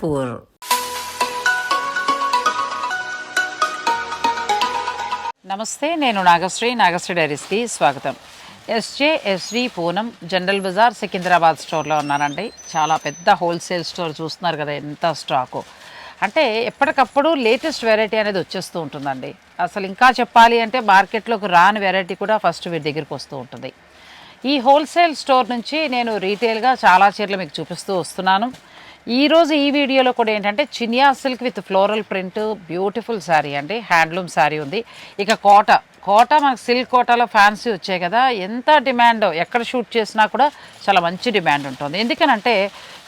Poor నమస్తే నేను నాగశ్రీ. నాగశ్రీ డైరీస్కి స్వాగతం. S J S V Poonam general Bazaar Secunderabad స్టోర్లో ఉన్నానండి చాలా పెద్ద హోల్సేల్ స్టోర్ చూస్తున్నారు కదా ఎంత స్టాకు. అంటే ఎప్పటికప్పుడు లేటెస్ట్ వెరైటీ అనేది వచ్చేస్తూ ఉంటుందండి. అసలు ఇంకా చెప్పాలి అంటే మార్కెట్లోకి రాని వెరైటీ కూడా ఫస్ట్ వీరి దగ్గరికి వస్తూ ఉంటుంది. ఈ హోల్సేల్ స్టోర్ నుంచి నేను రీటైల్గా చాలా చీరలు మీకు చూపిస్తూ వస్తున్నాను. ఈరోజు ఈ వీడియోలో కూడా ఏంటంటే chinia silk with floral print beautiful saree అండి. హ్యాండ్లూమ్ శారీ ఉంది. ఇక కోట. కోట మనకు సిల్క్ కోటాలో ఫ్యాన్సీ వచ్చాయి కదా. ఎంత డిమాండ్ ఎక్కడ షూట్ చేసినా కూడా చాలా మంచి డిమాండ్ ఉంటుంది. ఎందుకనంటే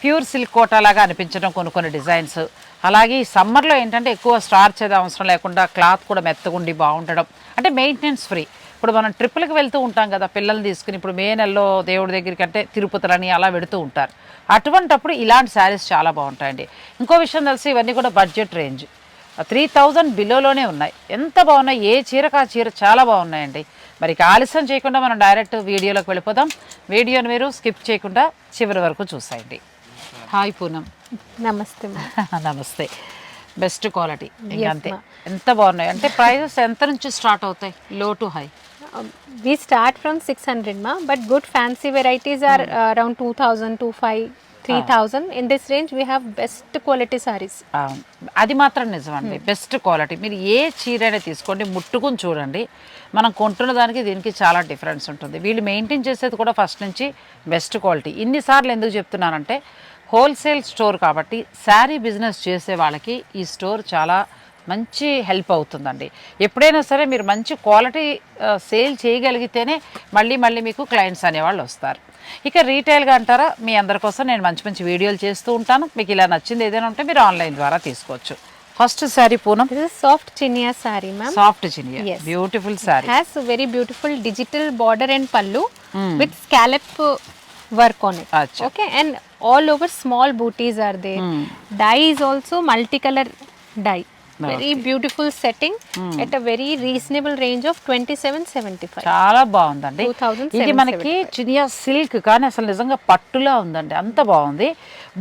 ప్యూర్ సిల్క్ కోటా లాగా అనిపించడం కొన్ని కొన్ని డిజైన్స్. అలాగే ఈ సమ్మర్లో ఏంటంటే ఎక్కువ స్టార్చ్ అది అవసరం లేకుండా క్లాత్ కూడా మెత్తగుండి బాగుండడం. అంటే మెయింటెనెన్స్ ఫ్రీ. ఇప్పుడు మనం ట్రిప్పులకు వెళ్తూ ఉంటాం కదా పిల్లల్ని తీసుకుని ఇప్పుడు మే నెలలో దేవుడి దగ్గరికి అంటే తిరుపతులని అలా వెడుతూ ఉంటారు. అటువంటప్పుడు ఇలాంటి శారీస్ చాలా బాగుంటాయండి. ఇంకో విషయం తెలిసి ఇవన్నీ కూడా బడ్జెట్ రేంజ్ త్రీ థౌజండ్ బిలోలోనే ఉన్నాయి. ఎంత బాగున్నాయి? ఏ చీరకు ఆ చీర చాలా బాగున్నాయండి. మరి ఆలస్యం చేయకుండా మనం డైరెక్ట్ వీడియోలోకి వెళ్ళిపోదాం. వీడియోని మీరు స్కిప్ చేయకుండా చివరి వరకు చూసేయండి. హాయ్ పూనం నమస్తే నమస్తే. బెస్ట్ క్వాలిటీ అంతే ఎంత బాగున్నాయి? అంటే ప్రైజెస్ ఎంత నుంచి స్టార్ట్ అవుతాయి? Low to high we start from 600 ma but good fancy varieties are uh, around 2000 to 5 3000 in this range we have best quality sarees. అది మాత్రం నిజం అండి బెస్ట్ క్వాలిటీ మీరు ఏ చీర అయినా తీసుకోండి ముట్టుకుని చూడండి. మనం కొంటున్న దానికి దీనికి చాలా డిఫరెన్స్ ఉంటుంది. వీళ్ళు మెయింటైన్ చేసేది కూడా ఫస్ట్ నుంచి బెస్ట్ క్వాలిటీ ఇన్నిసార్లు ఎందుకు చెప్తున్నానంటే హోల్సేల్ స్టోర్ కాబట్టి శారీ బిజినెస్ చేసే వాళ్ళకి ఈ స్టోర్ చాలా మంచి హెల్ప్ అవుతుందండి. ఎప్పుడైనా సరే మీరు మంచి క్వాలిటీ సేల్ చేయగలిగితేనే మళ్ళీ మళ్ళీ మీకు క్లయింట్స్ అనేవాళ్ళు వస్తారు. ఇక రీటైల్గా అంటారా మీ అందరి కోసం నేను మంచి మంచి వీడియోలు చేస్తూ ఉంటాను. మీకు ఇలా నచ్చింది ఏదైనా ఉంటే మీరు ఆన్లైన్ ద్వారా తీసుకోవచ్చు. First saree Poonam. Soft chinia saree ma'am. Soft chinia. Beautiful saree has a very beautiful digital border and pallu with scallop uh, work on it. Acha. okay? And all over small booties are there. Dye. is also multicolor dye very beautiful setting at a very reasonable range of 2775 చాలా బాగుందండి. 2775. ఇది మనకి Chiniya silk కానీ అసలు నిజంగా పట్టులా ఉందండి. అంత బాగుంది.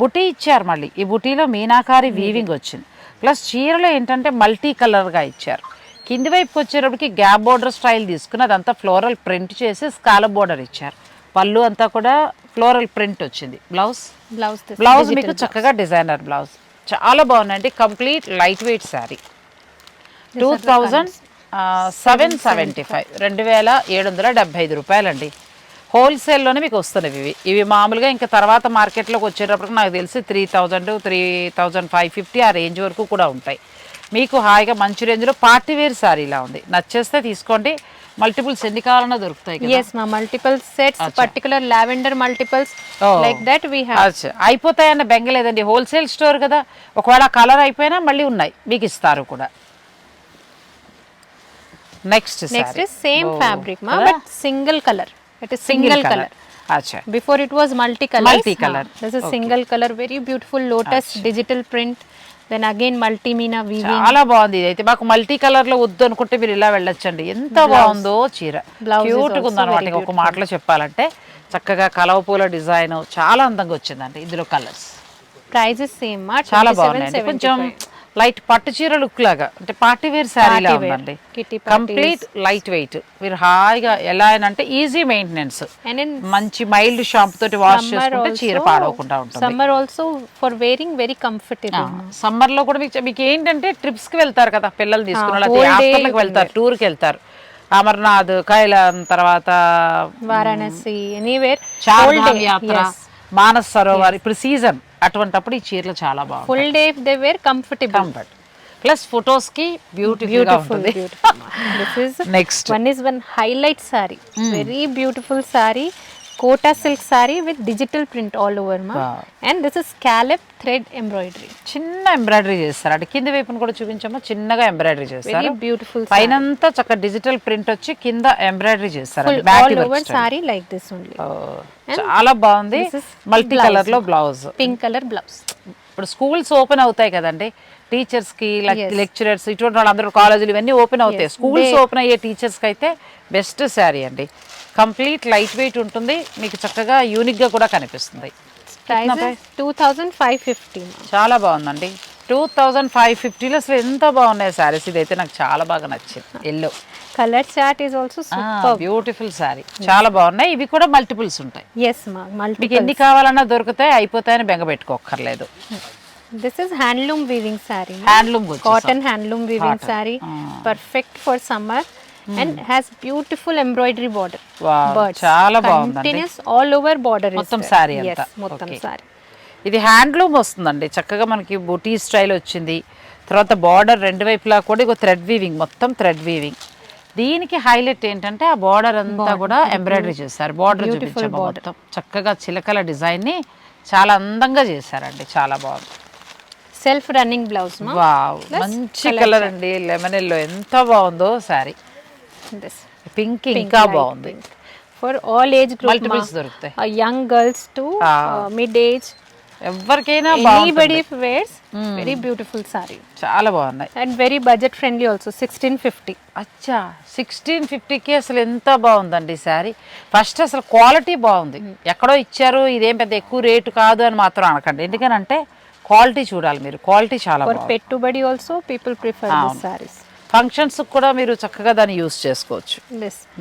బుటీ ఇచ్చారు మళ్ళీ. ఈ బుటీలో మీనాకారి వీవింగ్ వచ్చింది. ప్లస్ చీరలో ఏంటంటే మల్టీ కలర్గా ఇచ్చారు. కింది వైపుకి వచ్చేటప్పటికి గ్యాప్ బోర్డర్ స్టైల్ తీసుకుని అదంతా ఫ్లోరల్ ప్రింట్ చేసి స్కాలప్ బోర్డర్ ఇచ్చారు. పళ్ళు అంతా కూడా ఫ్లోరల్ ప్రింట్ వచ్చింది. బ్లౌజ్? బ్లౌజ్ digital మీకు చక్కగా డిజైనర్ బ్లౌజ్. చాలా బాగుందండి complete light weight saree. Two thousand seven seventy five రెండు వేల ఏడు వందల డెబ్బై ఐదు రూపాయలండి. హోల్సేల్లోనే మీకు వస్తున్నవి ఇవి. ఇవి మామూలుగా ఇంకా తర్వాత మార్కెట్లోకి వచ్చేటప్పటికి నాకు తెలిసి three thousand three thousand five fifty ఆ రేంజ్ వరకు కూడా ఉంటాయి. మీకు హాయిగా మంచి రేంజ్లో పార్టీ వేర్ శారీ ఇలా ఉంది. నచ్చేస్తే తీసుకోండి. మల్టిపుల్స్ ఎన్ని కావాలన్న దొరుకుతాయి ఎస్ మా multiple sets particular lavender multiples like that we have అయిపోతాయి అన్న బెంగలేదండి హోల్సేల్ స్టోర్ కదా. ఒకవేళ కలర్ అయిపోయినా మళ్ళీ ఉన్నాయి. మీకు ఇస్తారు కూడా. నెక్స్ట్ నెక్స్ట్ సేమ్ ఫ్యాబ్రిక్ మా but single colour it is single colour before it was multi colour multi colour this is single colour very beautiful lotus digital print again multi meena weaving. చాలా బాగుంది ఇది అయితే మాకు multi కలర్లో వద్దు అనుకుంటే మీరు ఇలా వెళ్ళొచ్చండి. ఎంత బాగుందో చీర. క్యూట్ very ఇంక ఒక మాటలో చెప్పాలంటే చక్కగా కలవ పూల డిజైన్ చాలా అందంగా వచ్చిందండి. ఇందులో కలర్స్ same. Ma చాలా 27, బాగున్నాయండి. కొంచెం 75. లైట్ పట్టు చీర లుక్ లాగా. అంటే పార్టీ వేర్ శారీ. ఉందండి. కంప్లీట్ లైట్ వెయిట్ మీరు హాయిగా ఎలా అయినా అంటే ఈజీ మెయింటెనెన్స్ మంచి మైల్డ్ షాంపూ తోటి వాష్ చేసుకుంటే చీర పాడవకుండా ఉంటుంది. also for wearing very comfortable. ma. సమ్మర్లో కూడా మీకు మీకు ఏంటంటే ట్రిప్స్కి వెళ్తారు కదా పిల్లలు తీసుకున్న వెళ్తారు టూర్కి వెళ్తారు. అమర్నాథ్ కైలాం తర్వాత యాత్ర yes. మానస్ సరోవర్ ఇప్పుడు సీజన్ అటువంటిప్పుడు ఈ చీరలు చాలా బాగా full day they wear comfortable plus ఫొటోస్కి beautiful next one is one highlight saree very beautiful saree Kota silk saree with digital print all over మా. And this is scallop thread embroidery చిన్న embroidery చేస్తారు. అటు కింద వైపును కూడా చూపించామో చిన్నగా embroidery చేస్తారు. Beautiful పైనంతా చక్కగా డిజిటల్ ప్రింట్ వచ్చి కింద ఎంబ్రాయిడరీ చేస్తారు. సారీ లైక్ దిస్ ఓన్లీ చాలా బాగుంది. మల్టీ కలర్లో బ్లౌజ్ పింక్ కలర్ బ్లౌజ్ ఇప్పుడు స్కూల్స్ ఓపెన్ అవుతాయి కదండి. టీచర్స్కి. లెక్చరర్స్ ఇటువంటి వాళ్ళందరూ కాలేజీలు ఇవన్నీ ఓపెన్ అవుతాయి. స్కూల్స్ ఓపెన్ అయ్యే టీచర్స్కి అయితే బెస్ట్ శారీ అండి. కంప్లీట్ లైట్ వెయిట్ ఉంటుంది. మీకు చక్కగా యూనిక్గా కూడా కనిపిస్తుంది. Price is 2550 ma'am. చాలా బాగుందండి. టూ థౌజండ్ ఫైవ్ ఫిఫ్టీలో అసలు ఎంత బాగున్నాయి శారీస్. ఇదైతే నాకు చాలా బాగా నచ్చింది. Yellow chart is also superb. Beautiful saree చాలా బాగున్నాయి. ఇవి కూడా మల్టిపుల్స్ ఉంటాయి. Ma'am. మీకు ఎన్ని కావాలన్నా దొరుకుతాయి అయిపోతాయని బెంగ పెట్టుకోక్కర్లేదు. This is handloom weaving saree ma'am. Handloom cotton handloom weaving Cotton. saree Ah. perfect for summer and has beautiful embroidery border Wow, birds చాలా all over border is మొత్తం అంతా. మొత్తం saree ఇది హ్యాండ్లూమ్ వస్తుందండి చక్కగా మనకి బుటీ స్టైల్ వచ్చింది తర్వాత బార్డర్ రెండు వైపులా కూడా ఇగో థ్రెడ్ వీవింగ్ మొత్తం థ్రెడ్ వీవింగ్ దీనికి హైలైట్ ఏంటంటే ఆ బార్డర్ అంతా కూడా ఎంబ్రాయిడరీ చేశారు బార్డర్ చూపించాము మొత్తం చక్కగా చిలకల డిజైన్ని చాలా అందంగా చేశారండి చాలా బాగుంది సెల్ఫ్ రన్నింగ్ బ్లౌజ్ మంచి కలర్ అండి లెమన్ ఎల్లో. ఎంత బాగుందో సారీ. పింక్ ఇంకా బాగుంది. ఫర్ ఆల్ ఏజ్ మల్టిపుల్స్ దొరుకుతాయి. Young girls to mid age ఎవరికైనా anybody wears very beautiful saree చాలా బాగున్నాయి. And very budget friendly also sixteen fifty అచ్చా సిక్స్టీన్ ఫిఫ్టీకి అసలు ఎంత బాగుందండి సారీ ఫస్ట్ అసలు క్వాలిటీ బాగుంది. ఎక్కడో ఇచ్చారు ఇదేం పెద్ద ఎక్కువ రేటు కాదు అని మాత్రం అనకండి. ఎందుకని అంటే క్వాలిటీ చూడాలి మీరు. క్వాలిటీ చాలా పెట్టుబడి also people prefer sarees functions కూడా మీరు చక్కగా దాన్ని యూస్ చేసుకోవచ్చు.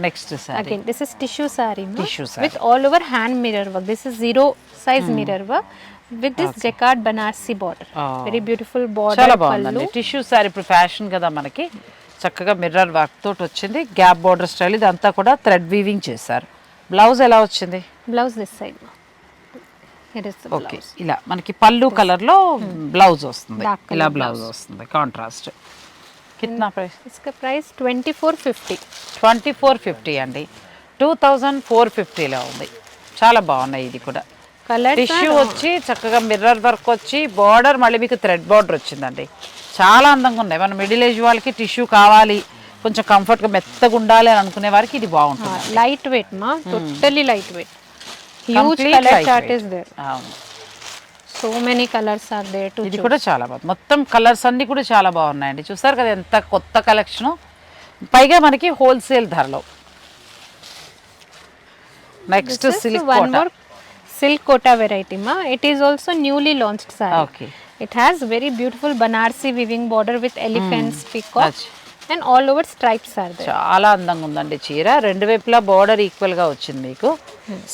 Next again this is tissue saree tissue with all over hand mirror work this is zero size mirror work with this jacquard Banarasi border very beautiful border చాలా బాగుంది tissue saree ఇప్పుడు fashion కదా మనకి. చక్కగా మిర్రర్ వర్క్ తోటి వచ్చింది. Gap border style ఇదంతా కూడా థ్రెడ్ వీవింగ్ చేశారు. బ్లౌజ్ ఎలా వచ్చింది? బ్లౌజ్ దిస్ సైడ్ ఓకే ఇలా మనకి పళ్ళు కలర్లో బ్లౌజ్ వస్తుంది. ఇలా బ్లౌజ్ వస్తుంది contrast price price twenty four fifty twenty four fifty అండి. టూ థౌజండ్ ఫోర్ ఫిఫ్టీలో ఉంది. చాలా బాగున్నాయి ఇది కూడా. కలర్ టిష్యూ వచ్చి చక్కగా మిర్రర్ వర్క్ వచ్చి బార్డర్ మళ్ళీ మీకు థ్రెడ్ బార్డర్ వచ్చిందండి. చాలా అందంగా ఉన్నాయి. మన మిడిల్ ఏజ్ వాళ్ళకి టిష్యూ కావాలి కొంచెం కంఫర్ట్గా మెత్తగా ఉండాలి అని అనుకునే వారికి ఇది బాగుంటుంది. లైట్ వెయిట్ మా టోటలీ లైట్ వెయిట్ కలర్స్ కూడా చాలా బాగుంది. మొత్తం కలర్స్ అన్ని కూడా చాలా బాగున్నాయండి. చూస్తారు కదా ఎంత కొత్త కలెక్షన్ పైగా మనకి హోల్సేల్ ధరలో. Next silk silk Kota variety మా it is also newly launch saree okay it has very beautiful Banarasi weaving border with elephants peacock All over stripes are there. చాలా అందంగా ఉందండి చీర. రెండు వైపులా బార్డర్ ఈక్వల్గా వచ్చింది మీకు.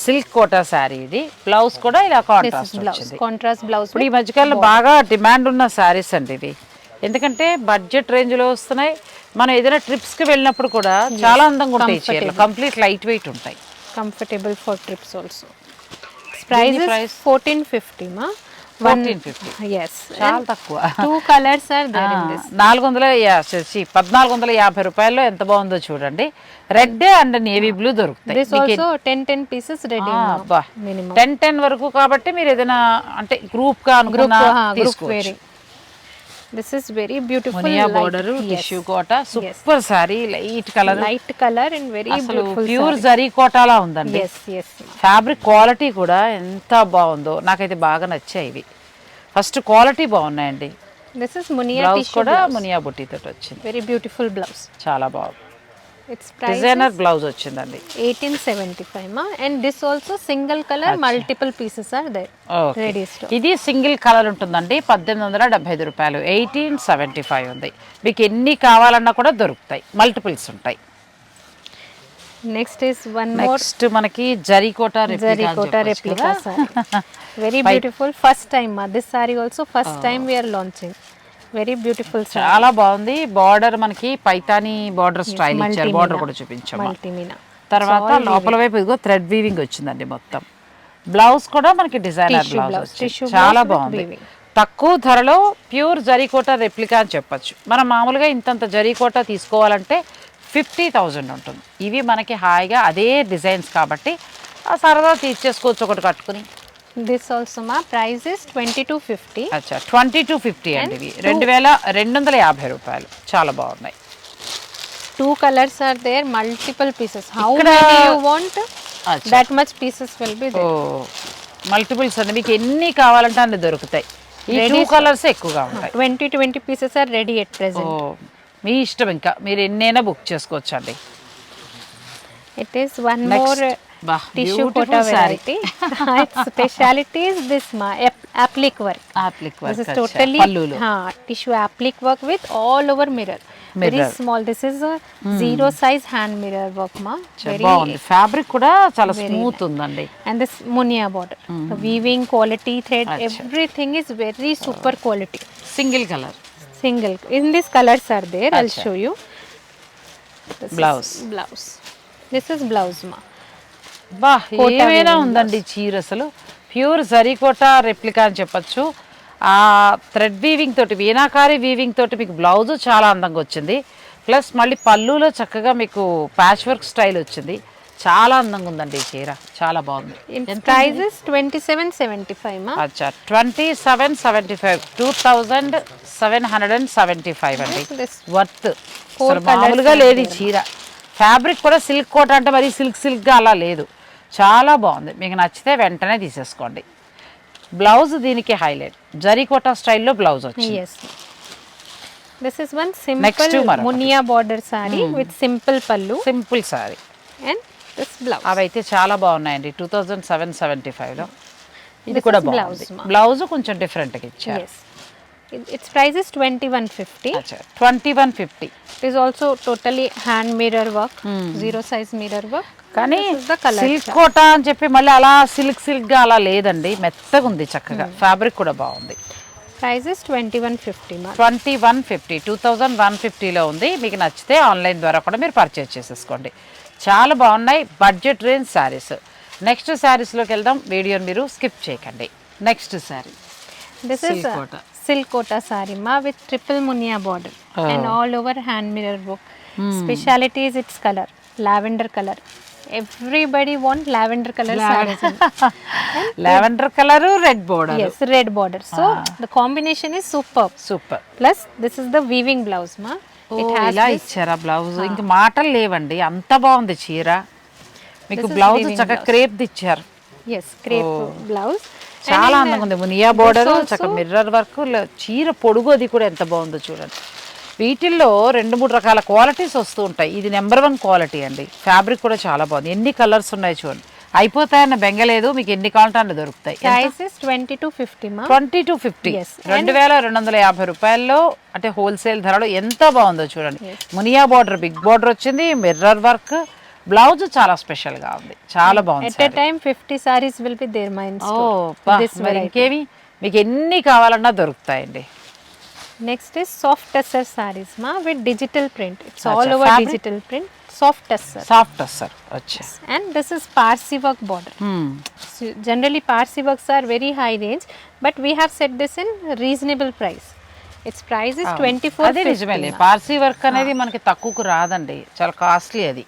సిల్క్ కోటా శారీ ఇది. బ్లౌజ్ కూడా ఇలా కాంట్రాస్ట్ వచ్చింది. Contrast blouse ఇప్పుడు ఈ మధ్యకాలంలో బాగా డిమాండ్ ఉన్న శారీస్ అండి ఇవి. ఎందుకంటే బడ్జెట్ రేంజ్లో వస్తున్నాయి. మనం ఏదైనా ట్రిప్స్కి వెళ్ళినప్పుడు కూడా చాలా అందంగా ఉంటాయి చీరలు. కంప్లీట్ లైట్ వెయిట్ ఉంటాయి. Comfortable for trips also. Its price? దీని is price? 1450 ma One- 1450. yes. చాలా and తక్కువ. two colors are there in this. నాలుగు వందల పద్నాలుగు వందల యాభై రూపాయల్లో ఎంత బాగుందో చూడండి. రెడ్ అండ్ నేవీ బ్లూ దొరుకుతాయి. This also 10 10 pieces ready ma, minimum. Ten ten వరకు కాబట్టి మీరు ఏదైనా అంటే గ్రూప్గా group అనుకున్నా తీసుకోవచ్చు. This is very beautiful border tissue Kota super saree light colour light colour and very pure zari కోటలా ఉందండి ఫ్యాబ్రిక్ క్వాలిటీ కూడా ఎంత బాగుందో నాకైతే బాగా నచ్చాయి ఇవి ఫస్ట్ క్వాలిటీ బాగున్నాయండి దిస్ ఇస్ మునియా కూడా మునియా బుట్టి తోటి వచ్చింది వెరీ బ్యూటిఫుల్ బ్లౌజ్ చాలా బాగుంది డిజైనర్ బ్లౌజ్ వచ్చిందండి. Eighteen seventy five and this also single colour multiple pieces are they readies ఇది సింగిల్ కలర్ ఉంటుందండి. పద్దెనిమిది వందల డెబ్బై ఐదు రూపాయలు. ఎయిటీన్ సెవెంటీ ఫైవ్ ఉంది. మీకు ఎన్ని కావాలన్నా కూడా దొరుకుతాయి. మల్టిపుల్స్ ఉంటాయి. నెక్స్ట్ ఇస్ వన్ నెక్స్ట్ మనకి Zari Kota Zari Kota replica very beautiful first time this saree also first time we are launching beautiful saree. చాలా బాగుంది. బార్డర్ మనకి పైతాని బార్డర్ స్టైల్ ఇచ్చారు. బార్డర్. కూడా చూపించాము. తర్వాత లోపల వైపు ఇదిగో థ్రెడ్ వీవింగ్ వచ్చిందండి మొత్తం. బ్లౌజ్ కూడా మనకి డిజైనర్ బ్లౌజ్ చాలా బాగుంది. తక్కువ ధరలో ప్యూర్ జరీకోట రెప్లికా అని చెప్పొచ్చు. మనం మామూలుగా ఇంతంత జరీకోట తీసుకోవాలంటే ఫిఫ్టీ థౌజండ్ ఉంటుంది. ఇవి మనకి హాయిగా అదే డిజైన్స్ కాబట్టి సరదా తీర్చేసుకోవచ్చు ఒకటి కట్టుకుని. దిస్ ఆల్సో మా price is twenty two fifty అచ్చా ట్వంటీ టూ ఫిఫ్టీ అండి ఇవి. రెండు వేల రెండు వందల యాభై రూపాయలు. చాలా బాగున్నాయి. Two colours are there multiple pieces how you want that much pieces will be oh multiples అండి మీకు ఎన్ని కావాలంటే అన్ని దొరుకుతాయి. ఈ టూ కలర్స్ ఎక్కువగా ఉంటాయి. Twenty twenty pieces are ready at present మీ ఇష్టం ఇంకా. మీరు ఎన్నైనా బుక్ చేసుకోవచ్చు అండి it is one more uh, applique work. Applique This work is అచ్చా. totally పళ్ళులో हाँ, tissue applique work with all over mirror. Very Mirror. small. This is a zero size hand mirror work ma. అచ్చా, Very బాగుంది fabric కూడా చాలా smooth ఉందండి this munia border. The weaving quality thread, everything is very super quality. Single colour colors are there. I'll Acha. show you. This is Blouse. blouse. This is blouse ma. బా ఏమైనా ఉందండి చీర అసలు? Pure zari kota replica అని చెప్పొచ్చు. ఆ thread weaving తోటి వీణాకారి వీవింగ్ తోటి మీకు బ్లౌజ్ చాలా అందంగా వచ్చింది. ప్లస్ మళ్ళీ పళ్ళులో చక్కగా మీకు ప్యాచ్ వర్క్ స్టైల్ వచ్చింది. చాలా అందంగా ఉందండి ఈ చీర. చాలా బాగుంది. Is 2775 ma. అచ్చా twenty seven seventy five two thousand seven hundred and seventy five అండి వర్త్ మామూలుగా లేదు ఈ చీర. ఫ్యాబ్రిక్ కూడా సిల్క్ కోట అంటే మరి సిల్క్ సిల్క్గా అలా లేదు. చాలా బాగుంది. మీకు నచ్చితే వెంటనే తీసేసుకోండి. బ్లౌజ్ దీనికి హైలైట్ జరికోటా స్టైల్లో బ్లౌజ్ వచ్చింది. దిస్ ఇస్ వన్ మునియా బార్డర్ సారీ విత్ సింపుల్ పల్లు సింపుల్ సారీ అండ్ చాలా బాగున్నాయండి. టూ థౌజండ్ సెవెన్ సెవెంటీ ఫైవ్లో ఇది కూడా బ్లౌజ్ బ్లౌజ్ కొంచెం డిఫరెంట్గా ఇచ్చారు. Its price is twenty one fifty twenty one fifty it is also totally hand mirror work zero size mirror work కానీ. సిల్క్ కోట అని చెప్పి మళ్ళీ అలా సిల్క్ సిల్క్గా అలా లేదండి. మెత్తగా ఉంది చక్కగా. ఫ్యాబ్రిక్ కూడా బాగుంది. Price is 2150 ma. Twenty one fifty two thousand one ఫిఫ్టీలో ఉంది. మీకు నచ్చితే ఆన్లైన్ ద్వారా కూడా మీరు పర్చేస్ చేసేసుకోండి. చాలా బాగున్నాయి. బడ్జెట్ రేంజ్ శారీస్ నెక్స్ట్ శారీస్లోకి వెళ్దాం. వీడియోని మీరు స్కిప్ చేయకండి. Next saree This is Silk a kota. silk kota saree ma with triple munia border and Oh. all over hand mirror work. Speciality is everybody want lavender colour lavender colour red border yes red border so the combination is super super plus this is the weaving blouse మా ఇలా ఇచ్చారా blouse ఇంక మాటలు లేవండి. అంత బాగుంది చీర. మీకు బ్లౌజ్ చక్కగా క్రేప్ oh. ఇచ్చారు బ్లౌజ్ చాలా అందంగా ఉంది. మునియా బోర్డర్ చక్కగా మిర్రర్ వర్క్ చీర పొడుగు అది కూడా ఎంత బాగుందో చూడండి. వీటిల్లో రెండు మూడు రకాల క్వాలిటీస్ వస్తూ ఉంటాయి. ఇది నెంబర్ వన్ క్వాలిటీ అండి. ఫ్యాబ్రిక్ కూడా చాలా బాగుంది. ఎన్ని కలర్స్ ఉన్నాయి చూడండి. అయిపోతాయన్న బెంగలేదు మీకు ఎన్ని కావాలంటే అన్ని దొరుకుతాయి. Price is 2250 ma. Twenty two fifty. Yes. రెండు వేల రెండు వందల యాభై రూపాయల్లో అంటే హోల్సేల్ ధరలో ఎంత బాగుందో చూడండి. మునియా బార్డర్ బిగ్ బార్డర్ వచ్చింది. Mirror work. బ్లౌజ్ చాలా స్పెషల్గా ఉంది. చాలా బాగుంది At a time 50 sarees will be there ma in oh store. పా, This మరి variety. ఇంకేమి మీకు ఎన్ని కావాలన్నా దొరుకుతాయండి. Next is soft tussar sarees మా with digital print it's all over digital print soft tussar soft tussar అచ్చా and this is Parsi work border generally Parsi works are very high range but we have set this in reasonable price it's price is twenty four నిజమే Parsi work అనేది మనకి తక్కువకు రాదండి. చాలా costly అది.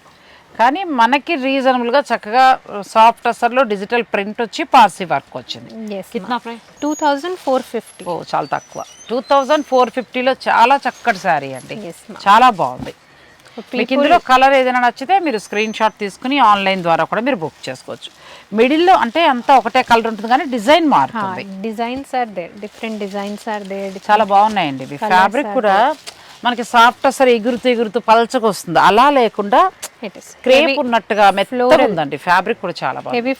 కానీ మనకి రీజనబుల్గా చక్కగా సాఫ్ట్ అసర్లో డిజిటల్ ప్రింట్ వచ్చి పార్సీ వర్క్ వచ్చింది ప్రైస్ 2450. ఓ చాలా తక్కువ టూ థౌజండ్ ఫోర్ ఫిఫ్టీలో చాలా చక్కటి శారీ అండి. చాలా బాగుంది మీకు ఇందులో కలర్ ఏదైనా నచ్చితే మీరు స్క్రీన్ షాట్ తీసుకుని ఆన్లైన్ ద్వారా కూడా మీరు బుక్ చేసుకోవచ్చు మిడిల్లో అంటే అంతా ఒకటే కలర్ ఉంటుంది కానీ డిజైన్ మారుతుంది are there. Different designs are there. different- చాలా బాగున్నాయండి ఫ్యాబ్రిక్ కూడా మనకి సాఫ్ట్ అసలు ఎగురుతూ ఎగురుతూ పలచగా వస్తుంది. అలా లేకుండా. క్రేప్ ఉన్నట్టుగా మెత్తగా ఉందండి. ఫ్యాబ్రిక్ కూడా చాలా బాగుంది.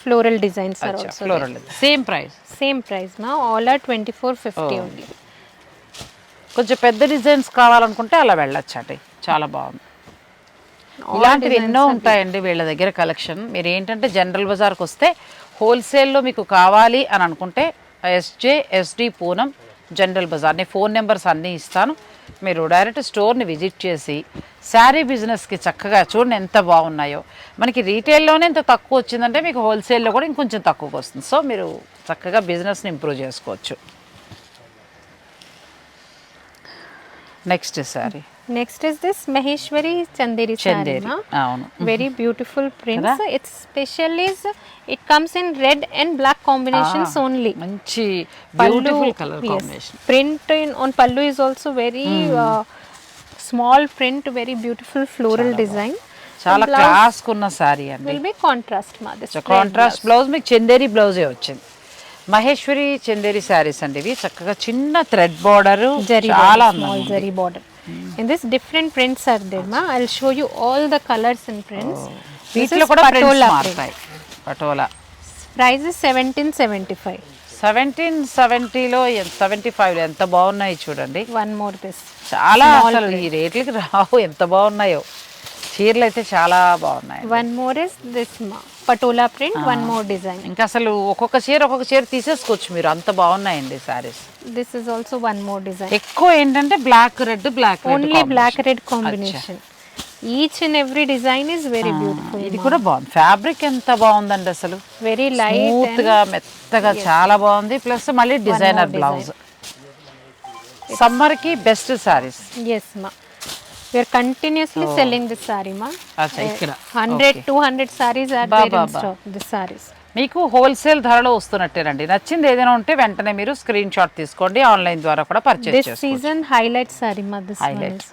Designs are also floral same price there. Same price ma. All are 2450 only. కొంచెం పెద్ద డిజైన్స్ కావాలనుకుంటే అలా వెళ్ళొచ్చండి చాలా బాగుంది. ఇలాంటివి ఎన్నో ఉంటాయండి వీళ్ళ దగ్గర కలెక్షన్ మీరు ఏంటంటే జనరల్ బజార్కి వస్తే హోల్సేల్లో మీకు కావాలి అని అనుకుంటే SJ SD Poonam general Bazaar నేను ఫోన్ నెంబర్స్ అన్నీ ఇస్తాను. మీరు డైరెక్ట్ స్టోర్ని విజిట్ చేసి శారీ బిజినెస్కి చక్కగా చూడండి ఎంత బాగున్నాయో. మనకి రీటైల్లోనే ఇంత తక్కువ వచ్చిందంటే మీకు హోల్సేల్లో కూడా ఇంకొంచెం తక్కువకి వస్తుంది. సో మీరు చక్కగా బిజినెస్ని ఇంప్రూవ్ చేసుకోవచ్చు. Next saree. Next is this Maheshwari Chanderi very beautiful prints it's special is it comes in red and black combination only మంచి print in on pallu is also very small print very beautiful floral design చాలా class ఉన్న sorry అండి will be contrast మాదర్ contrast blouse మీకు Chanderi blouse ఏ వచ్చింది మహేశ్వరి చందేరి సారీస్ అండి ఇవి చక్కగా చిన్న థ్రెడ్ బార్డర్ చాలా zari border In this different prints are there ma. I'll show you all the colors and prints. వీటిలో కూడా ప్రింట్స్ పటోలా మారుతాయి Patola price is seventeen seventy five seventeen సెవెంటీలో seventy ఫైవ్లో ఎంత బాగున్నాయి చూడండి. వన్ మోర్ దిస్ చాలా అసలు ఈ రేట్లకి రావు. ఎంత బాగున్నాయో. చీరలు అయితే చాలా బాగున్నాయి one more is this Patola print one more design ఇంకా అసలు ఒక్కొక్క చీర ఒక్కొక్క చీర తీసేసుకోవచ్చు మీరు. అంత బాగున్నాయండి sarees this is also one more design ఎక్కువ ఏంటంటే black red black only black red combination each and every design is very beautiful ఇది కూడా బాగుంది. ఫ్యాబ్రిక్ ఎంత బాగుందండి అసలు. వెరీ లైట్ స్మూత్గా మెత్తగా చాలా బాగుంది. ప్లస్ మళ్ళీ డిజైనర్ బ్లౌజ్ సమ్మర్కి బెస్ట్ సారీస్ ఎస్ మా we are continuously selling this saree మా hundred two hundred sarees are బా, దేర్ బా, ఇన్ బా. స్టాక్ దిస్ సారీస్ మీకు హోల్సేల్ ధరలో వస్తున్నట్టేనండి. నచ్చింది ఏదైనా ఉంటే వెంటనే మీరు స్క్రీన్ షాట్ తీసుకోండి. ఆన్లైన్ ద్వారా కూడా పర్చేస్ చేసుకోండి సీజన్ హైలైట్ సారీ మా దిస్ హైలైట్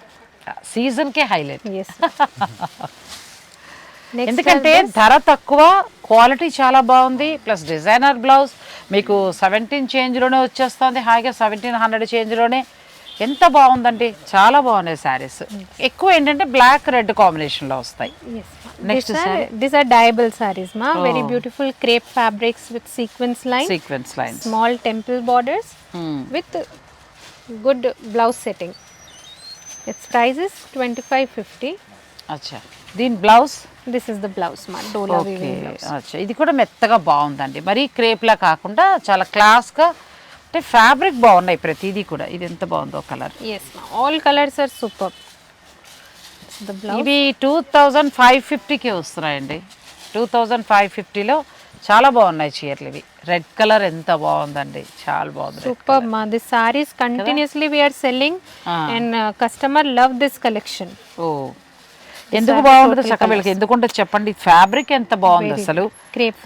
సీజన్ కే హైలైట్ ఎందుకంటే ధర తక్కువ క్వాలిటీ చాలా బాగుంది. ప్లస్ డిజైనర్ బ్లౌజ్ మీకు సెవెంటీన్ చేంజ్లోనే వచ్చేస్తుంది. హాయిగా సెవెంటీన్ హండ్రెడ్ చేంజ్లోనే ఎంత బాగుందండి చాలా బాగున్నాయి శారీస్. ఎక్కువ ఏంటంటే బ్లాక్ రెడ్ కాంబినేషన్లో వస్తాయి. Next next this are dyeable sarees మా very beautiful crepe fabrics with sequence line sequence lines small temple borders with good blouse setting. Its price is 25.50. అచ్చా దీని బ్లౌజ్. Dola okay weaving blouse. అచ్చా ఇది కూడా మెత్తగా బాగుందండి. మరీ క్రేప్లా కాకుండా చాలా క్లాస్గా అంటే ఫ్యాబ్రిక్ బాగున్నాయి ప్రతిదీ కూడా. ఇది ఎంత బాగుందో colour all colours are super ఇవి టూ థౌజండ్ ఫైవ్ ఫిఫ్టీకి వస్తున్నాయండి. టూ థౌజండ్ ఫైవ్ ఫిఫ్టీలో చాలా బాగున్నాయి చీరలు ఇవి. రెడ్ కలర్ ఎంత బాగుందండి. చాలా బాగుంది సూపర్ మా this sarees continuously we are selling and customer love this collection ఓ ఎందుకు బాగుంటుంది? చక్కబిళ్ళకి ఎందుకుంటే చెప్పండి ఫ్యాబ్రిక్ ఎంత బాగుంది అసలు?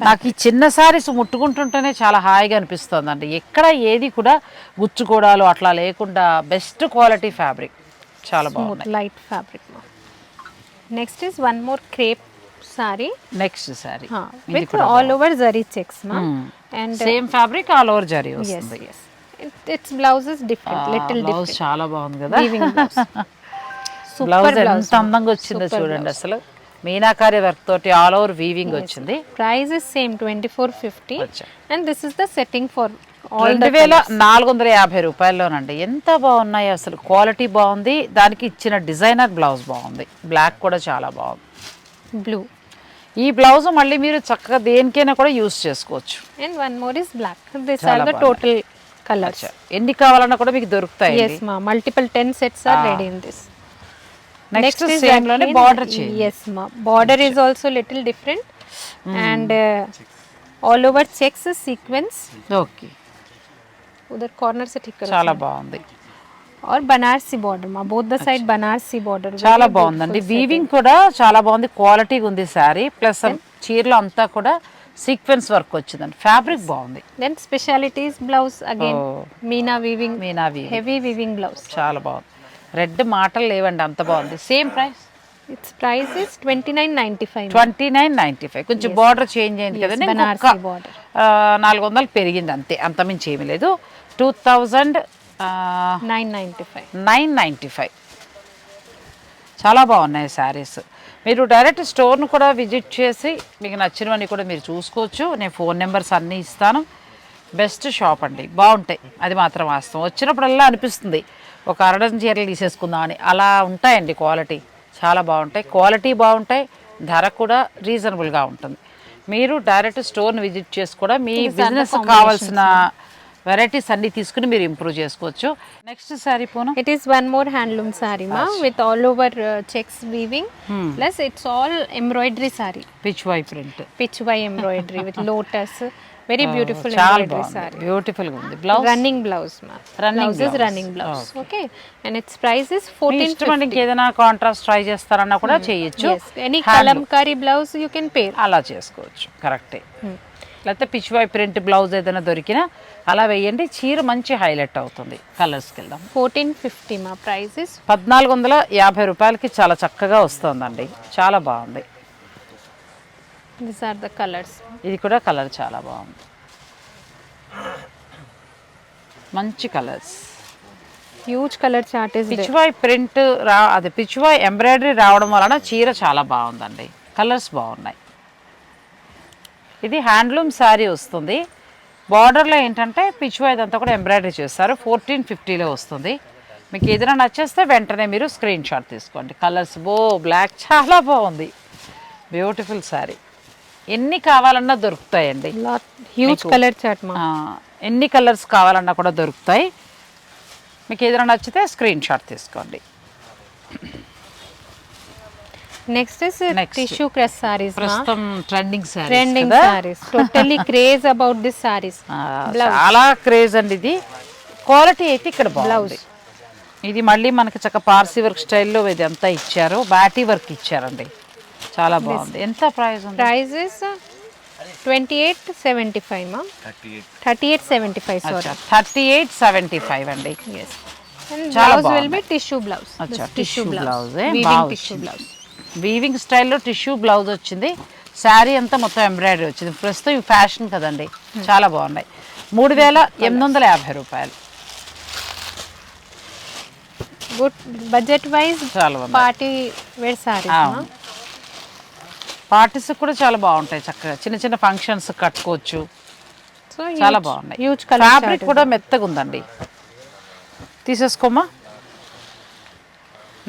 నాకు ఈ చిన్న సారీస్ ముట్టుకుంటుంటేనే చాలా హాయిగా అనిపిస్తుంది అండి ఎక్కడ ఏది కూడా గుచ్చుకోడాలు అట్లా లేకుండా బెస్ట్ క్వాలిటీ ఫ్యాబ్రిక్ చాలా బాగుంది. Light fabric next is one more crepe saree next saree with all over zari checks and same fabric all over zari it's blouse is different చాలా బాగుంది కదా. బ్లౌజ్ ఎంత అందంగా వచ్చిందో చూడండి అసలు. మీనాకారి వర్క్ తోటి ఆల్ ఓవర్ వీవింగ్ వచ్చింది. Price is same 2450 అచ్చా. and this is the setting for all రెండు వేల నాలుగు వందల యాభై రూపాయల్లోనండి. ఎంత బాగున్నాయి అసలు. క్వాలిటీ బాగుంది. దానికి ఇచ్చిన డిజైనర్ బ్లౌజ్ బాగుంది. బ్లాక్ కూడా చాలా బాగుంది. Blue. ఈ బ్లౌజ్ మళ్ళీ మీరు చక్కగా దేనికైనా కూడా యూస్ చేసుకోవచ్చు. More is black. These చాలా are the బాగున్నాయి. total colors. ఎన్ని కావాలన్నా కూడా మీకు దొరుకుతాయి. Multiple 10 sets are ready in this. Next సేమ్లోనే border yes మా border is also little different and all over checks sequence okay ఉదర్ corners సే చాలా బాగుంది ఆర్ బనార్సీ బార్డర్ మా both the side Banarasi border చాలా బాగుందండి వీవింగ్ కూడా చాలా బాగుంది క్వాలిటీగా ఉంది సారీ ప్లస్ చీరలో అంతా కూడా సీక్వెన్స్ వర్క్ వచ్చిందండి ఫ్యాబ్రిక్ బాగుంది then specialities blouse again meena weaving meena weaving heavy weaving blouse చాలా బాగుంది రెడ్ మాటలు లేవండి అంత బాగుంది. Same price its price is 29.95 twenty nine ninety five కొంచెం బార్డర్ చేంజ్ అయింది కదండి. ఆ, నాలుగు వందలు పెరిగింది అంతే అంతమించి ఏమీ లేదు. Two thousand 995 nine ninety five చాలా బాగున్నాయి శారీస్ మీరు డైరెక్ట్ స్టోర్ను కూడా విజిట్ చేసి మీకు నచ్చినవన్నీ కూడా మీరు చూసుకోవచ్చు. నేను ఫోన్ నెంబర్స్ అన్నీ ఇస్తాను. బెస్ట్ షాప్ అండి బాగుంటాయి. అది మాత్రం వాస్తవం. వచ్చినప్పుడల్లా అనిపిస్తుంది. ఒక అరడజన్ చీరలు తీసేసుకుందాం అని. అలా ఉంటాయండి క్వాలిటీ. చాలా బాగుంటాయి. క్వాలిటీ బాగుంటాయి. ధర కూడా రీజనబుల్గా ఉంటుంది. మీరు డైరెక్ట్ స్టోర్ని విజిట్ చేసి కూడా మీ బిజినెస్ కావాల్సిన వెరైటీస్ అన్నీ తీసుకుని మీరు ఇంప్రూవ్ చేసుకోవచ్చు. నెక్స్ట్ శారీ పోను. Is one more handloom saree, ma, with all over uh, checks weaving. Plus, it's all embroidery saree, pichwai print pitch by embroidery with lotus. Very beautiful beautiful ఉంది. Blouse running blouse running running blouse okay and it's price is fourteen fifty ఏదైనా contrast try చేస్తారన్నా కూడా చేయొచ్చు. Any Kalamkari blouse you can pair అలా చేసుకోవచ్చు. Correct లేకపోతే పిచ్చివాయి print blouse ఏదైనా దొరికినా అలా వేయండి. చీర మంచి హైలైట్ అవుతుంది. కలర్స్ కెళ్దాం ఫోర్టీన్ ఫిఫ్టీ మా ప్రైజెస్ పద్నాలుగు వందల యాభై రూపాయలకి చాలా చక్కగా వస్తుందండి. చాలా బాగుంది. These are the colors. ఇది కూడా కలర్ చాలా బాగుంది. మంచి colours. Chart is there. Pichwai print రా అది పిచ్వాయ్ ఎంబ్రాయిడరీ రావడం వలన చీర చాలా బాగుందండి. కలర్స్ బాగున్నాయి. ఇది హ్యాండ్లూమ్ శారీ వస్తుంది. బార్డర్లో ఏంటంటే పిచ్చువా ఇదంతా కూడా ఎంబ్రాయిడరీ చేస్తారు. ఫోర్టీన్ ఫిఫ్టీలో వస్తుంది. మీకు ఏదైనా నచ్చేస్తే వెంటనే మీరు స్క్రీన్ షాట్ తీసుకోండి. కలర్స్ బో బ్లాక్ చాలా బాగుంది. బ్యూటిఫుల్ శారీ ఎన్ని కావాలన్నా దొరుకుతాయండి. హ్యూజ్ కలర్ ఆ, ఎన్ని కలర్స్ కావాలన్నా కూడా దొరుకుతాయి. మీకు ఏదైనా నచ్చితే స్క్రీన్ షాట్ తీసుకోండి. Next is. Tissue crush sarees ప్రస్తుతం trending saree trending sarees totally craze about this sarees చాలా క్రేజ్ అండి ఇది. క్వాలిటీ అయితే ఇక్కడ బాగుంది. ఇది మళ్ళీ మనకి చక్క పార్సీ వర్క్ స్టైల్లో ఇది అంతా ఇచ్చారు. బాటీ వర్క్ ఇచ్చారండి. చాలా బాగుంది. ఎంత ప్రైస్ ఉంది? Price is twenty eight seventy five మా thirty eight seventy five sorry thirty eight seventy five అండి చాలా will be tissue blouse tissue blouse weaving tissue blouse weaving స్టైల్లో టిష్యూ బ్లౌజ్ వచ్చింది. శారీ అంతా మొత్తం ఎంబ్రాయిడరీ వచ్చింది. ప్రస్తుతం ఇవి ఫ్యాషన్ కదండి. చాలా బాగున్నాయి. మూడు వేల ఎనిమిది వందల యాభై రూపాయలు. Good budget wise party wear అవును. పార్టీస్ కూడా చాలా బాగుంటాయి చక్కగా. చిన్న చిన్న ఫంక్షన్స్ కట్టుకోవచ్చు. సో చాలా బాగున్నాయి. కలర్ ఫ్యాబ్రిక్ కూడా మెత్తగా ఉందండి తీసేసుకోమా?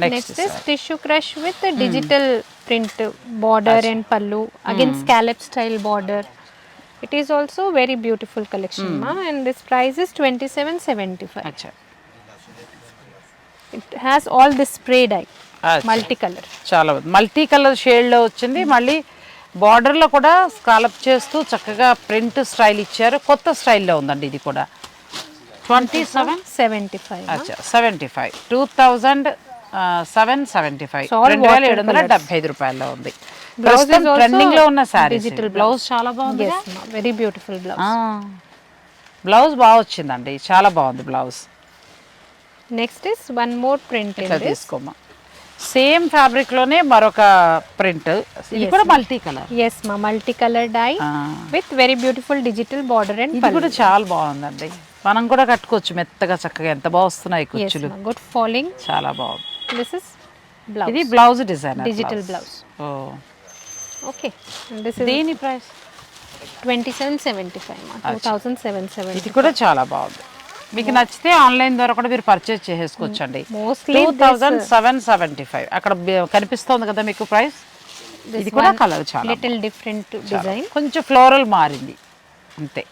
Next is tissue crush with digital print border and pallu again scallop style border it is also very beautiful collection మా and this price is twenty seven seventy five it has all this spray dye. Multi colour చాలా multi colour షేడ్లో వచ్చింది. మళ్ళీ బార్డర్లో కూడా scallop చేస్తూ చక్కగా print style ఇచ్చారు. కొత్త స్టైల్లో ఉందండి ఇది కూడా. ట్వంటీ సెవెన్ సెవెంటీ ఫైవ్ అచ్చా seventy five two thousand seven seventy five రెండు వేల ఏడు వందల. డెబ్బై ఐదు రూపాయల్లో ఉంది. ట్రెండింగ్లో ఉన్న శారీ digital బ్లౌజ్ చాలా బాగుంది వెరీ బ్యూటిఫుల్ బ్లౌజ్ బ్లౌజ్ బాగా వచ్చిందండి. చాలా బాగుంది blouse next is one more print తీసుకోమా same ఫ్యాబ్రిక్లోనే మరొక ప్రింట్. ఇది కూడా మల్టీ కలర్. ఎస్ మా multi colour dye with very beautiful digital border and ఇది కూడా చాలా బాగుందండి. మనం కూడా కట్టుకోవచ్చు మెత్తగా చక్కగా. ఎంత బాగా వస్తున్నాయి కుచ్చులు గుడ్ ఫాలోయింగ్ చాలా బాగుంది. దిస్ ఇస్ బ్లౌజ్ ఇది blouse design digital blouse oh. Okay this is దీని price? Twenty seven seventy five two thousand seven seven ఇది కూడా చాలా బాగుంది. మీకు నచ్చితే ఆన్లైన్ ద్వారా కూడా మీరు purchase చేసేసుకోవచ్చండి. Mostly two thousand seven seventy five అక్కడ కనిపిస్తోంది కదా మీకు ప్రైస్? ఇది కూడా కలర్ చాలా లిటిల్ డిఫరెంట్ డిజైన్ కొంచెం ఫ్లోరల్ మారింది. అంతే.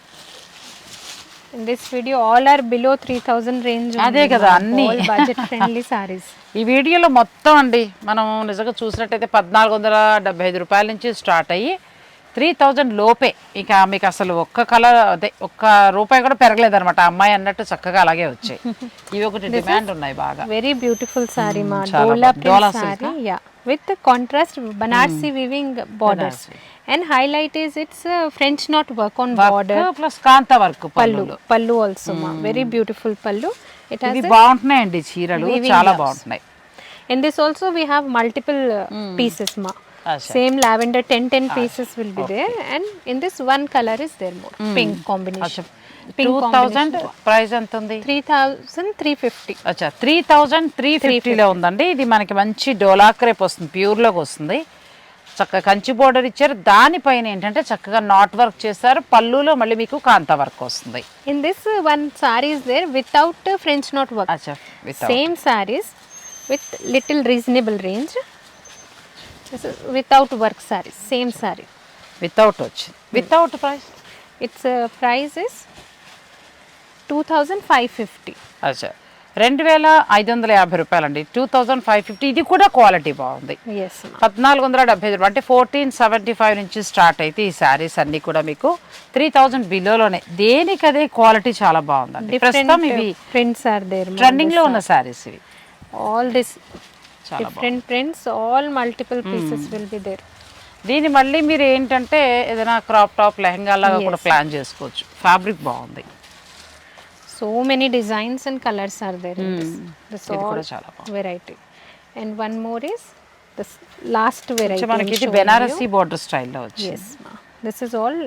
In this video all are below three thousand range అదే కదా, అన్ని. బడ్జెట్ ఫ్రెండ్లీ సారీస్ ఈ వీడియోలో మొత్తం అండి మనం నిజంగా చూసినట్టయితే పద్నాలుగు వందల డెబ్బై ఐదు రూపాయల నుంచి స్టార్ట్ అయ్యి త్రీ థౌజండ్ లోపే. ఇక మీకు అసలు ఒక్క కలర్ అదే ఒక్క రూపాయి కూడా పెరగలేదు అనమాట అమ్మాయి అన్నట్టు చక్కగా అలాగే వచ్చాయి. ఇవి ఒకటి డిమాండ్ ఉన్నాయి బాగా. వెరీ బ్యూటిఫుల్ సారీ మా dola with contrast Banarasi weaving borders and highlight is it's French knot work on border plus kantha work pallu pallu also మా వెరీ బ్యూటిఫుల్ పల్లు ఇట్ బాగుంటున్నాయండి చీరలు. చాలా బాగుంటున్నాయి. In this also we have multiple uh, pieces Ah, same lavender ten 10 Asha. pieces will be okay. there. And in this one color is there more. Mm. pink combination. Ah, Asha. Pink 2000 price ఎంత ఉంది? 3350 అచ్చా 3350 లో ఉందండి. ఇది మనకి మంచి డోలా crepe వస్తుంది ప్యూర్లోకి వస్తుంది. చక్కగా కంచి బోర్డర్ ఇచ్చారు. దానిపైన ఏంటంటే చక్కగా నాట్ వర్క్ చేశారు. పల్లూలో మళ్ళీ మీకు కాంత వర్క్ వస్తుంది. In this one sarees there without French knot work అచ్చా same sarees with little reasonable range without work sarees. Same saree. Without వచ్చింది without price Its uh, price is 2550. అచ్చా రెండు వేల ఐదు వందల యాభై రూపాయలండి టూ థౌజండ్ ఫైవ్ ఫిఫ్టీ ఇది కూడా క్వాలిటీ బాగుంది. పద్నాలుగు వందల డెబ్బై ఐదు రూపాయలు అంటే ఫోర్టీన్ సెవెంటీ ఫైవ్ నుంచి స్టార్ట్ అయితే ఈ శారీస్ అన్ని కూడా మీకు త్రీ థౌజండ్ బిలోలోనే దేనికి అదే క్వాలిటీ చాలా బాగుందండి ప్రస్తుతం ఇవి. ట్రెండింగ్లో ఉన్న శారీస్ ఇవి all this different prints all multiple pieces will be there దీని మళ్ళీ మీరు ఏంటంటే ఏదైనా క్రాప్ టాప్ లెహంగా లాగా కూడా ప్లాన్ చేసుకోవచ్చు. ఫ్యాబ్రిక్ బాగుంది. So many designs and colours are there this కూడా చాలా variety and one more is this last variety మనకి ఇది బెనారసి బోర్డర్ స్టైల్లో వచ్చింది. Yes this is all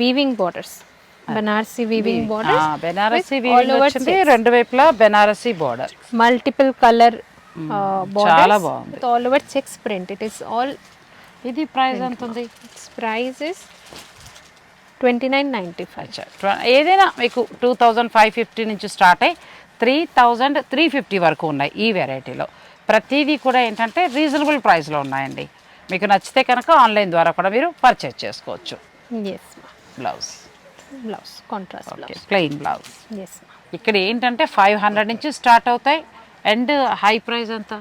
weaving borders Banarasi Banarasi రెండు వైపులా బెనారసి బోర్డర్ మల్టిపుల్ కలర్ చాలా బాగుంది. all over checks print. It is all ఇది ప్రైస్ ఎంత ఉంది? Its price is 29.95 అచ్చా. ట్వ- ఏదైనా మీకు టూ థౌజండ్ ఫైవ్ ఫిఫ్టీ నుంచి స్టార్ట్ అయ్యి త్రీ థౌజండ్ త్రీ ఫిఫ్టీ వరకు ఉన్నాయి ఈ వెరైటీలో ప్రతిదీ కూడా ఏంటంటే రీజనబుల్ ప్రైస్లో ఉన్నాయండి. మీకు నచ్చితే కనుక ఆన్లైన్ ద్వారా కూడా మీరు పర్చేజ్ చేసుకోవచ్చు. Blouse okay blouse. Plain blouse ఇక్కడ ఏంటంటే ఫైవ్ హండ్రెడ్ నుంచి స్టార్ట్ అవుతాయి. అండ్ హై ప్రైస్ ఎంత?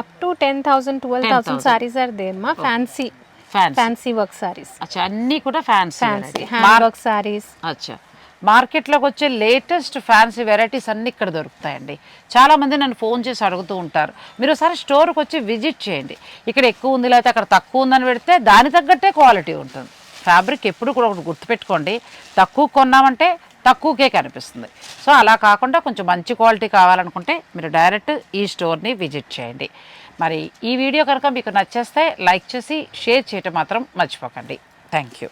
Up to 10000 12000 10,000. sarees are there ma. Fancy. Fancy fancy work sarees. అచ్చా అన్నీ కూడా fancy fancy. hand work sarees. అచ్చా. మార్కెట్లోకి వచ్చే లేటెస్ట్ ఫ్యాన్సీ వెరైటీస్ అన్నీ ఇక్కడ దొరుకుతాయండి. చాలామంది నన్ను ఫోన్ చేసి అడుగుతూ ఉంటారు. మీరు ఒకసారి స్టోర్కి వచ్చి విజిట్ చేయండి. ఇక్కడ ఎక్కువ ఉంది లేకపోతే అక్కడ తక్కువ ఉందని పెడితే దాని తగ్గట్టే క్వాలిటీ ఉంటుంది. ఫ్యాబ్రిక్ ఎప్పుడు కూడా ఒకటి గుర్తుపెట్టుకోండి. తక్కువ కొన్నామంటే తక్కువకే కనిపిస్తుంది. సో అలా కాకుండా కొంచెం మంచి క్వాలిటీ కావాలనుకుంటే మీరు డైరెక్ట్ ఈ స్టోర్ని విజిట్ చేయండి. మరి ఈ వీడియో కనుక మీకు నచ్చేస్తే లైక్ చేసి షేర్ చేయటం మాత్రం మర్చిపోకండి. Thank you.